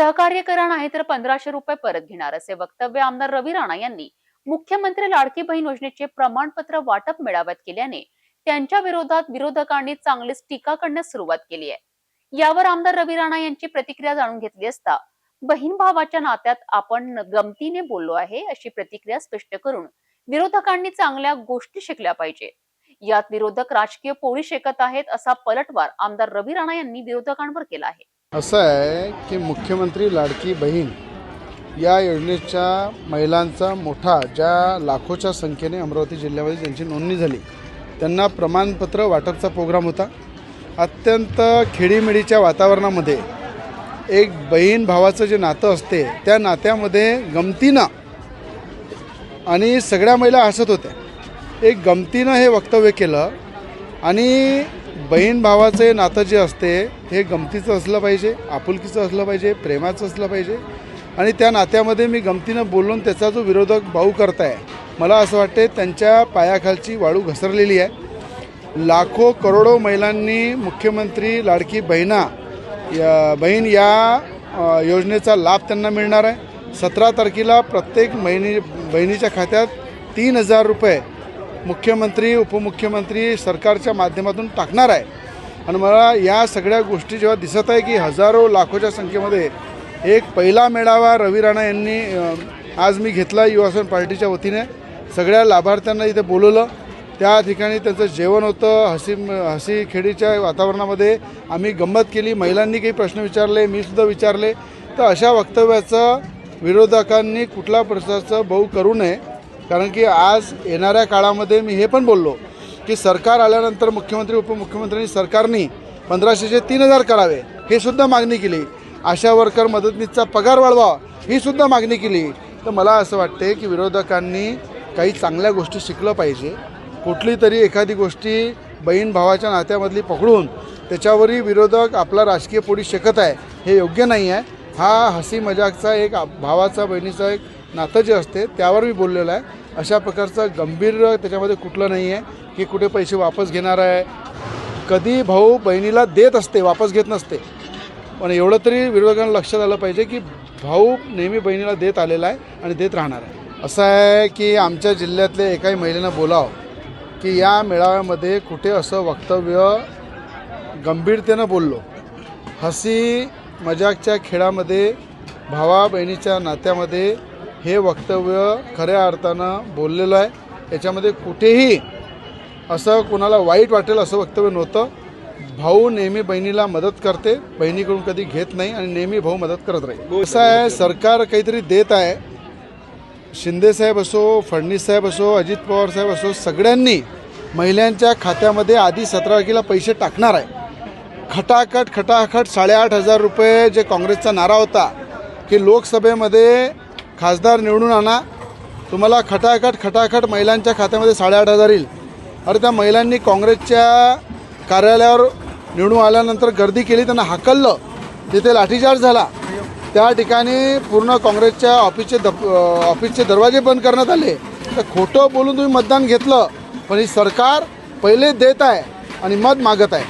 सहकार्य करा नाही तर पंधराशे रुपये परत घेणार असे वक्तव्य आमदार रवी राणा यांनी मुख्यमंत्री लाडकी बहीण योजनेचे प्रमाणपत्र वाटप मेळाव्यात केल्याने त्यांच्या विरोधात विरोधकांनी चांगलीच टीका करण्यास सुरुवात केली आहे. यावर आमदार रवी राणा यांची प्रतिक्रिया जाणून घेतली असता बहीण भावाच्या नात्यात आपण गमतीने बोललो आहे अशी प्रतिक्रिया स्पष्ट करून विरोधकांनी चांगल्या गोष्टी शिकल्या पाहिजे. यात विरोधक राजकीय पोळी शेकत आहेत असा पलटवार आमदार रवी राणा यांनी विरोधकांवर केला आहे. असं आहे की मुख्यमंत्री लाडकी बहीण या योजनेच्या महिलांचा मोठा ज्या लाखोच्या संख्येने अमरावती जिल्ह्यामध्ये ज्यांची नोंदणी झाली त्यांना प्रमाणपत्र वाटपचा प्रोग्राम होता. अत्यंत खेडीमेडीच्या वातावरणामध्ये एक बहीण भावाचं जे नातं असते त्या नात्यामध्ये गमतीनं आणि सगळ्या महिला हसत होत्या. एक गमतीनं हे वक्तव्य केलं आणि बहीण भावाचं नातं जे असते हे गमतीचं असलं पाहिजे आपुलकीचं असलं पाहिजे प्रेमाचं असलं पाहिजे. आणि त्या नात्यामध्ये मी गमतीनं बोलून त्याचा जो विरोधक भाऊ करताय मला असं वाटते त्यांच्या पायाखालची वाळू घसरलेली आहे. लाखो करोडो महिलांनी मुख्यमंत्री लाडकी बहिणा या बहीण या योजनेचा लाभ त्यांना मिळणार आहे. सतरा तारखेला प्रत्येक महिनी बहिणीच्या खात्यात तीन हजार रुपये मुख्यमंत्री उपमुख्यमंत्री सरकारच्या माध्यमातून टाकणार आहे. आणि मला या सगळ्या गोष्टी जेव्हा दिसत आहे की हजारो लाखोच्या संख्येमध्ये एक पहिला मेळावा रवी राणा यांनी आज मी घेतला युवासन पार्टीच्या वतीने. सगळ्या लाभार्थ्यांना इथे बोलवलं. त्या ठिकाणी त्यांचं जेवण होतं. हसी हसी खेडीच्या वातावरणामध्ये आम्ही गंमत केली. महिलांनी काही प्रश्न विचारले मीसुद्धा विचारले. तर अशा वक्तव्याचं विरोधकांनी कुठल्या प्रकारचं बहु करू नये. कारण की आज येणाऱ्या काळामध्ये मी हे पण बोललो की सरकार आल्यानंतर मुख्यमंत्री उपमुख्यमंत्र्यांनी सरकारनी पंधराशेचे तीन हजार करावे हे सुद्धा मागणी केली. आशा वर्कर मदतनीसचा पगार वाढवा ही सुद्धा मागणी केली. तर मला असं वाटते की विरोधकांनी काही चांगल्या गोष्टी शिकलं पाहिजे. कुठली तरी एखादी गोष्टी बहीण भावाच्या नात्यामधली पकडून त्याच्यावरही विरोधक आपला राजकीय पोळी शेकत आहे हे योग्य नाही आहे. हा हसी मजाकचा एक भावाचा बहिणीचा एक नातं जे असते त्यावर मी बोललेलं आहे. अशा प्रकारचं गंभीर त्याच्यामध्ये कुठलं नाही आहे की कुठे पैसे वापस घेणार आहे. कधी भाऊ बहिणीला देत असते वापस घेत नसते. पण एवढं तरी विरोधकांना लक्षात आलं पाहिजे की भाऊ नेहमी बहिणीला देत आलेला आहे आणि देत राहणार आहे. असं आहे की आमच्या जिल्ह्यातल्या एकाही महिलेनं बोलावं की या मेळाव्यामध्ये कुठे असं वक्तव्य गंभीरतेनं बोललो. हसी मजाकच्या खेळामध्ये भावा बहिणीच्या नात्यामध्ये हे वक्तव्य खऱ्या अर्थानं बोललेलं आहे. याच्यामध्ये कुठेही असं कोणाला वाईट वाटेल असं वक्तव्य नव्हतं. भाऊ नेहमी बहिणीला मदत करते. बहिणीकडून कधी घेत नाही आणि नेहमी भाऊ मदत करत राहील. असं आहे सरकार काहीतरी देत आहे. शिंदेसाहेब असो फडणवीस साहेब असो अजित पवार साहेब असो सगळ्यांनी महिलांच्या खात्यामध्ये आधी सतरा तारखेला पैसे टाकणार आहे. खटाखट खटाखट साडेआठ हजार रुपये जे काँग्रेसचा नारा होता की लोकसभेमध्ये खासदार निवडून आणा. तुम्हाला खटाखट खटाखट महिलांच्या खात्यामध्ये साडेआठ हजार येईल. अरे त्या महिलांनी काँग्रेसच्या कार्यालयावर निवडून आल्यानंतर गर्दी केली त्यांना हाकललं. तिथे लाठीचार्ज झाला. त्या ठिकाणी पूर्ण काँग्रेसच्या ऑफिसचे दप ऑफिसचे दरवाजे बंद करण्यात आले. तर खोटं बोलून तुम्ही मतदान घेतलं पण ही सरकार पहिले देत आहे आणि मत मागत आहे.